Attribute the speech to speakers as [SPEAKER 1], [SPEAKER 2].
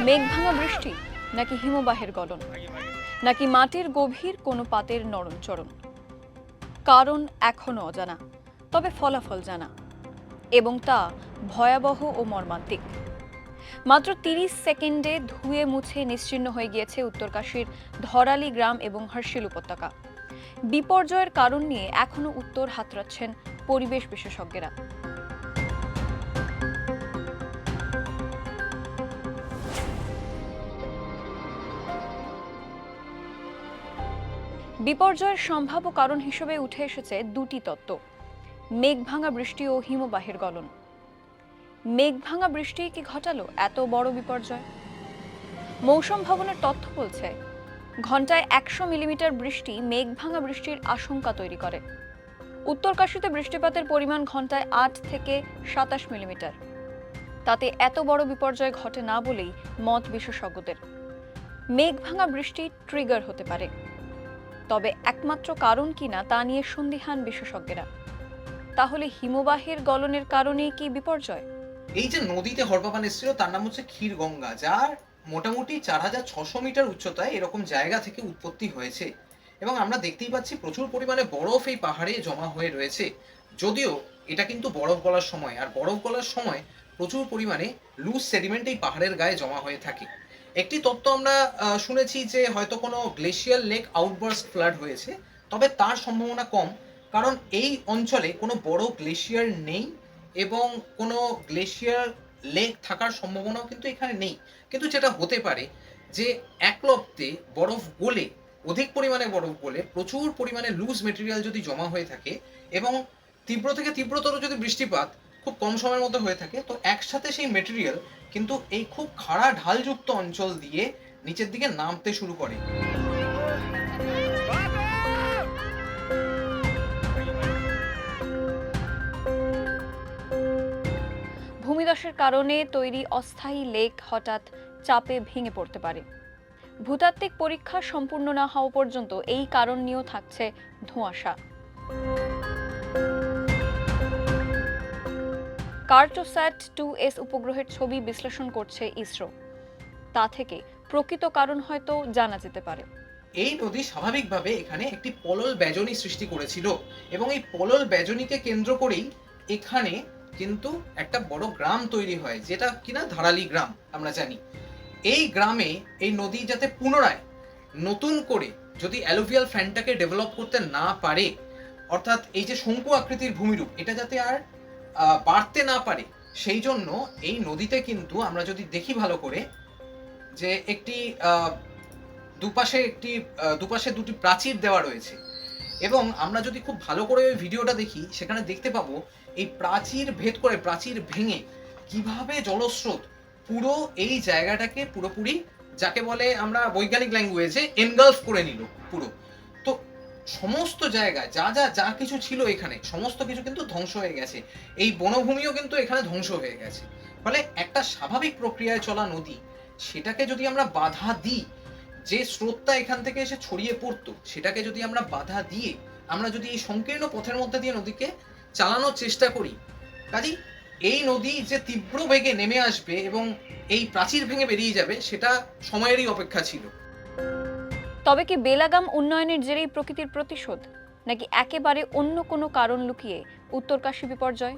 [SPEAKER 1] মেঘ ভাঙা বৃষ্টি নাকি হিমবাহের গলন? নাকি মাটির গভীর কোনো পাতের নরণচরণ কারণ এখনও অজানা, তবে ফলাফল জানা। এবং তা ভয়াবহ ও মর্মান্তিক। মাত্র তিরিশ সেকেন্ডে ধুয়ে মুছে নিশ্চিহ্ন হয়ে গিয়েছে উত্তরকাশীর ধরালি গ্রাম এবং হর্ষিল উপত্যকা। বিপর্যয়ের কারণ নিয়ে এখনও উত্তর হাতড়াচ্ছেন পরিবেশ বিশেষজ্ঞরা। বিপর্যয়ের সম্ভাব্য কারণ হিসেবে উঠে এসেছে দুটি তত্ত্ব, মেঘভাঙা বৃষ্টি ও হিমবাহের গলন। মেঘভাঙা বৃষ্টি কি ঘটালো এত বড় বিপর্যয়? মৌসুম ভবনের তথ্য বলছে, ঘন্টায় একশো মিলিমিটার বৃষ্টি মেঘভাঙা বৃষ্টির আশঙ্কা তৈরি করে। উত্তরকাশীতে বৃষ্টিপাতের পরিমাণ ঘন্টায় আট থেকে সাতাশ মিলিমিটার। তাতে এত বড় বিপর্যয় ঘটে না বলেই মত বিশেষজ্ঞদের। মেঘভাঙা বৃষ্টি ট্রিগার হতে পারে। তবে একমাত্র কারণ কিনা তা নিয়ে সন্দিহান বিশেষজ্ঞরা। তাহলে হিমবাহের গলনের কারণেই কি বিপর্যয়?
[SPEAKER 2] এই যে নদীতে হরপাপান এসেছিল, তার নাম হচ্ছে ক্ষীর গঙ্গা যার মোটামুটি চার হাজার ছশো মিটার উচ্চতায় এরকম জায়গা থেকে উৎপত্তি হয়েছে। এবং আমরা দেখতেই পাচ্ছি প্রচুর পরিমাণে বরফ এই পাহাড়ে জমা হয়ে রয়েছে। যদিও এটা কিন্তু বরফ গলার সময়, আর বরফ গলার সময় প্রচুর পরিমাণে লুজ সেডিমেন্ট এই পাহাড়ের গায়ে জমা হয়ে থাকে। একটি তত্ত্ব আমরা শুনেছি যে হয়তো কোনো গ্লেশিয়াল লেক আউটবার্স্ট ফ্লাড হয়েছে, তবে তার সম্ভাবনা কম, কারণ এই অঞ্চলে কোনো বড় গ্লেশিয়ার নেই এবং কোনো গ্লেশিয়ার লেক থাকার সম্ভাবনাও কিন্তু এখানে নেই। কিন্তু যেটা হতে পারে যে একলব্ধে বরফ গলে, অধিক পরিমাণে বরফ গলে, প্রচুর পরিমাণে লুজ মেটেরিয়াল যদি জমা হয়ে থাকে এবং তীব্র থেকে তীব্রতর যদি বৃষ্টিপাত খুব কম সময়ের মধ্যে হয়ে থাকে। তো একসাথে সেই মেটেরিয়াল কিন্তু এই খুব খাড়া ঢালযুক্ত অঞ্চল দিয়ে নিচের দিকে নামতে শুরু করে।
[SPEAKER 1] ভূমিধসের কারণে তৈরি অস্থায়ী লেক হঠাৎ চাপে ভেঙে পড়তে পারে। ভূতাত্ত্বিক পরীক্ষা সম্পূর্ণ না হওয়া পর্যন্ত এই কারণ নিয়েও থাকছে ধোঁয়াশা। কার্টোস্যাট টু এস উপগ্রহের ছবি বিশ্লেষণ করছে ইসরো। তা থেকে প্রকৃত কারণ হয়তো জানা যেতে পারে।
[SPEAKER 2] এই নদী স্বাভাবিকভাবে এখানে একটি পলল ব্যজনী সৃষ্টি করেছিল এবং এই পলল ব্যজনীকে কেন্দ্র করেই এখানে কিন্তু একটা বড় গ্রাম তৈরি হয়, যেটা কিনা ধারালি গ্রাম, আমরা জানি। এই গ্রামে এই নদী যাতে পুনরায় নতুন করে যদি অ্যালুভিয়াল ফ্যানটাকে ডেভেলপ করতে না পারে, অর্থাৎ এই যে শঙ্কু আকৃতির ভূমিরূপ, এটা যাতে আর বাড়তে না পারে, সেই জন্য এই নদীতে কিন্তু আমরা যদি দেখি ভালো করে, যে একটি দুপাশে একটি দুপাশে দুটি প্রাচীর দেওয়া রয়েছে। এবং আমরা যদি খুব ভালো করে ওই ভিডিওটা দেখি, সেখানে দেখতে পাবো এই প্রাচীর ভেদ করে, প্রাচীর ভেঙে কীভাবে জলস্রোত পুরো এই জায়গাটাকে পুরোপুরি, যাকে বলে আমরা বৈজ্ঞানিক ল্যাঙ্গুয়েজে এনগালফ করে নিল পুরো। তো সমস্ত জায়গায় যা যা যা কিছু ছিল এখানে, সমস্ত কিছু কিন্তু ধ্বংস হয়ে গেছে। এই বনভূমিও কিন্তু এখানে ধ্বংস হয়ে গেছে। ফলে একটা স্বাভাবিক প্রক্রিয়ায় চলা নদী, সেটাকে যদি আমরা বাধা দিই, যে স্রোতটা এখান থেকে এসে ছড়িয়ে পড়তো, সেটাকে যদি আমরা বাধা দিয়ে, আমরা যদি এই সংকীর্ণ পথের মধ্যে দিয়ে নদীকে চালানোর চেষ্টা করি, কাজেই এই নদী যে তীব্র বেগে নেমে আসবে এবং এই প্রাচীর ভেঙে বেরিয়ে যাবে, সেটা সময়েরই অপেক্ষা ছিল।
[SPEAKER 1] তবে কি বেলাগাম উন্নয়নের জেরেই প্রকৃতির প্রতিশোধ? নাকি একেবারে অন্য কোনো কারণ লুকিয়ে উত্তরকাশী বিপর্যয়?